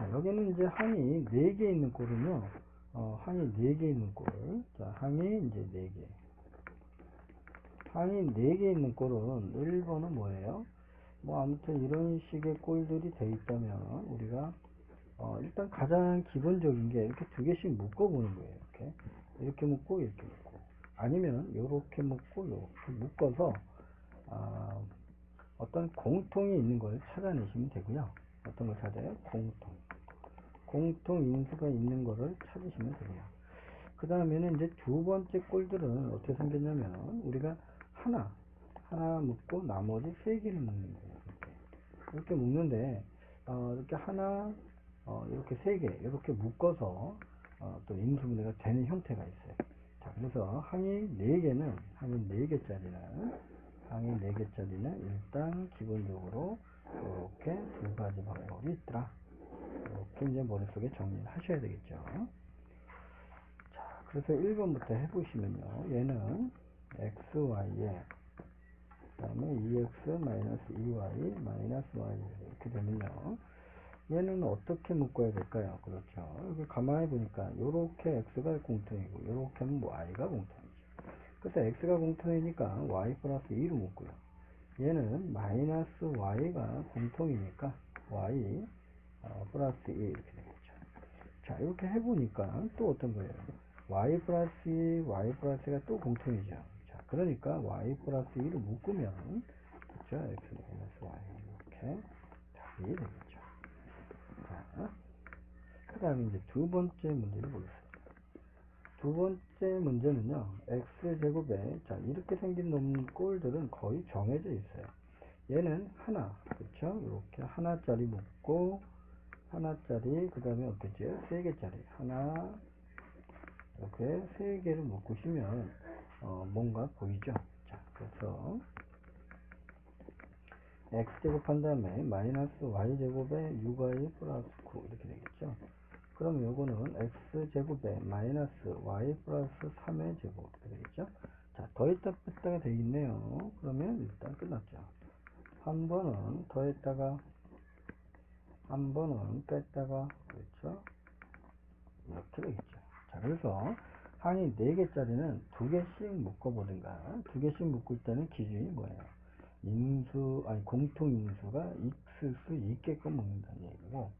자, 여기는 이제 항이 4개 있는 꼴은요, 어, 항이 4개 있는 꼴. 자, 항이 이제 4개. 항이 4개 있는 꼴은 1번은 뭐예요? 뭐 아무튼 이런 식의 꼴들이 돼 있다면 우리가 어, 일단 가장 기본적인 게 이렇게 두 개씩 묶어 보는 거예요. 이렇게 이렇게 묶고 이렇게 묶고 아니면 이렇게 묶고 이렇게 묶어서 아, 어떤 공통이 있는 걸 찾아내시면 되고요. 어떤 걸 찾아요? 공통. 공통 인수가 있는 거를 찾으시면 되고요. 그 다음에는 이제 두 번째 꼴들은 어떻게 생겼냐면 우리가 하나 하나 묶고 나머지 세 개를 묶는 거예요. 이렇게, 이렇게 묶는데 어, 이렇게 하나 어, 이렇게 세 개 이렇게 묶어서 어, 또 인수분해가 되는 형태가 있어요. 자, 그래서 항이 네 개는 항이 네 개짜리는 항이 네 개짜리는 일단 기본적으로 이렇게 두 가지 방법이 있더라. 이렇게 이제 머릿속에 정리를 하셔야 되겠죠. 자, 그래서 1번부터 해보시면요. 얘는 xy에 그 다음에 2x 마이너스 2y 마이너스 y 이렇게 되면요. 얘는 어떻게 묶어야 될까요? 그렇죠. 여기 가만히 보니까 요렇게 x가 공통이고 요렇게 하면 y가 공통이죠. 그래서 x가 공통이니까 y 플러스 2로 묶고요. 얘는 마이너스 y가 공통이니까 y 어, 플러스 2 이렇게 되겠죠. 자 이렇게 해보니까 또 어떤 거예요? y 플러스 2, y 플러스가 또 공통이죠. 자 그러니까 y 플러스 2를 묶으면 그렇죠? x 마이너스 y 이렇게 답이 되겠죠. 자, 그 다음에 이제 두 번째 문제를 보겠습니다. 두 번째 문제는요, x제곱에, 자, 이렇게 생긴 놈 꼴들은 거의 정해져 있어요. 얘는 하나, 그쵸? 이렇게 하나짜리 묶고, 하나짜리, 그 다음에 어떻게죠? 세 개짜리. 하나, 이렇게 세 개를 묶으시면, 어, 뭔가 보이죠? 자, 그래서, x제곱 한 다음에 마이너스 y제곱에 6y 플러스 9 이렇게 되겠죠 그럼 요거는 x제곱에 마이너스 y 플러스 3의 제곱 이렇게 되겠죠 자 더했다 뺐다가 되겠네요 그러면 일단 끝났죠 한 번은 더했다가 한 번은 뺐다가 그렇죠 이렇게 되겠죠 자 그래서 항이 4개짜리는 2개씩 묶어보든가 2개씩 묶을 때는 기준이 뭐예요 인수, 아니, 공통 인수가 있을 수 있게끔 먹는다는 얘기고,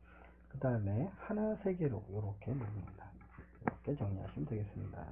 그 다음에 하나, 세 개로 이렇게 먹는다. 이렇게 정리하시면 되겠습니다.